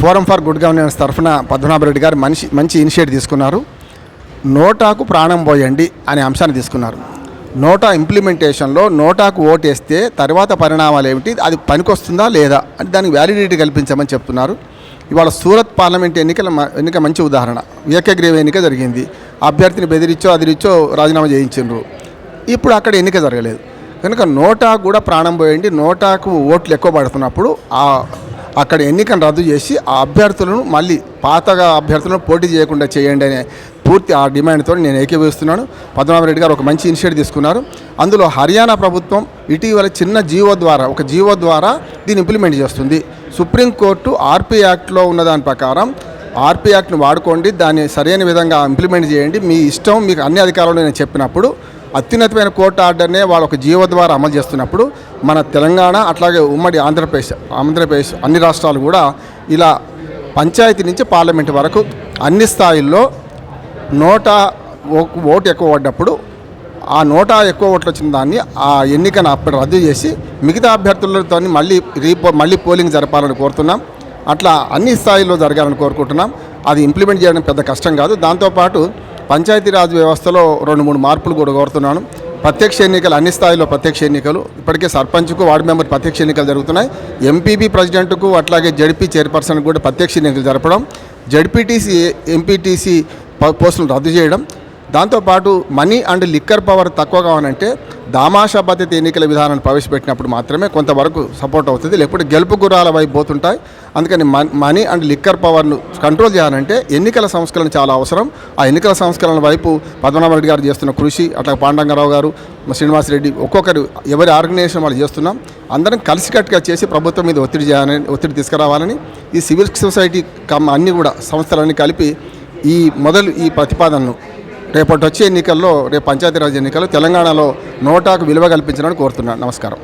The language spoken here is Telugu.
ఫోరం ఫర్ గుడ్ గవర్నెన్స్ తరఫున పద్మనాభరెడ్డి గారు మనిషి మంచి ఇనిషియేటివ్ తీసుకున్నారు. నోటాకు ప్రాణం పోయండి అనే అంశాన్ని తీసుకున్నారు. నోటా ఇంప్లిమెంటేషన్లో నోటాకు ఓటేస్తే తర్వాత పరిణామాలు ఏమిటి అది పనికొస్తుందా లేదా అంటే దానికి వ్యాలిడిటీ కల్పించమని చెప్తున్నారు. ఇవాళ సూరత్ పార్లమెంట్ ఎన్నికల ఎన్నిక మంచి ఉదాహరణ. ఏకగ్రీవ ఎన్నిక జరిగింది. అభ్యర్థిని బెదిరిచ్చో అదిరిచ్చో రాజీనామా చేయించిండ్రు. ఇప్పుడు అక్కడ ఎన్నిక జరగలేదు. కనుక నోటా కూడా ప్రాణం పోయండి నోటాకు ఓట్లు ఎక్కువ పడుతున్నప్పుడు ఆ అక్కడ ఎన్నికను రద్దు చేసి ఆ అభ్యర్థులను మళ్ళీ పాతగా అభ్యర్థులను పోటీ చేయకుండా చేయండి అనే పూర్తి ఆ డిమాండ్తో నేను ఏకీభవిస్తున్నాను. పద్మనాభరెడ్డి గారు ఒక మంచి ఇనిషియేటివ్ తీసుకున్నారు. అందులో హర్యానా ప్రభుత్వం ఇటీవల చిన్న జీవో ద్వారా ఒక జీవో ద్వారా దీన్ని ఇంప్లిమెంట్ చేస్తుంది. సుప్రీంకోర్టు ఆర్పీ యాక్ట్లో ఉన్న దాని ప్రకారం ఆర్పీ యాక్ట్ని వాడుకోండి దాన్ని సరైన విధంగా ఇంప్లిమెంట్ చేయండి. మీ ఇష్టం మీకు అన్ని అధికారులు నేను చెప్పినప్పుడు అత్యున్నతమైన కోర్టు ఆర్డర్నే వాళ్ళ ఒక జీవో ద్వారా అమలు చేస్తున్నప్పుడు మన తెలంగాణ అట్లాగే ఉమ్మడి ఆంధ్రప్రదేశ్ ఆంధ్రప్రదేశ్ అన్ని రాష్ట్రాలు కూడా ఇలా పంచాయతీ నుంచి పార్లమెంట్ వరకు అన్ని స్థాయిల్లో నోటా ఓ- ఓటు ఎక్కువ పడ్డప్పుడు ఆ నోటా ఎక్కువ ఓట్లు వచ్చిన దాన్ని ఆ ఎన్నికను అప్పుడు రద్దు చేసి మిగతా అభ్యర్థులతో మళ్ళీ రీపో మళ్ళీ పోలింగ్ జరపాలని కోరుతున్నాం. అట్లా అన్ని స్థాయిల్లో జరగాలని కోరుకుంటున్నాం. అది ఇంప్లిమెంట్ చేయడం పెద్ద కష్టం కాదు. దాంతోపాటు పంచాయతీరాజ్ వ్యవస్థలో రెండు మూడు మార్పులు కూడా కోరుతున్నాను. ప్రత్యక్ష ఎన్నికలు అన్ని స్థాయిలో ప్రత్యక్ష ఎన్నికలు. ఇప్పటికే సర్పంచ్కు వార్డు మెంబర్ ప్రత్యక్ష ఎన్నికలు జరుగుతున్నాయి. ఎంపీపీ ప్రెసిడెంట్కు అట్లాగే జడ్పీ చైర్పర్సన్ కూడా ప్రత్యక్ష ఎన్నికలు జరపడం. జడ్పీటీసీ ఎంపీటీసీ పోస్టులు రద్దు చేయడం. దాంతోపాటు మనీ అండ్ లిక్కర్ పవర్ తక్కువ కావాలంటే దామాషా పద్ధతి ఎన్నికల విధానాన్ని ప్రవేశపెట్టినప్పుడు మాత్రమే కొంతవరకు సపోర్ట్ అవుతుంది. లేకపోతే గెలుపు గుర్రాల వైపు పోతుంటాయి. అందుకని మన్- మనీ అండ్ లిక్కర్ పవర్ను కంట్రోల్ చేయాలంటే ఎన్నికల సంస్కరణ చాలా అవసరం. ఆ ఎన్నికల సంస్కరణ వైపు పద్మనాభరెడ్డి గారు చేస్తున్న కృషి అట్లా పాండంగరావు గారు శ్రీనివాసరెడ్డి ఒక్కొక్కరు ఎవరి ఆర్గనైజేషన్ వాళ్ళు చేస్తున్నాం. అందరం కలిసికట్టుగా చేసి ప్రభుత్వం మీద ఒత్తిడి చేయాలని ఒత్తిడి తీసుకురావాలని ఈ సివిల్ సొసైటీ కమ్ అన్నీ కూడా సంస్థలన్నీ కలిపి ఈ మొదలు ఈ ప్రతిపాదనను రేపటి వచ్చే ఎన్నికల్లో రేపు పంచాయతీరాజ్ ఎన్నికల్లో తెలంగాణలో నోటాకు విలువ కల్పించాలని కోరుతున్నాను. నమస్కారం.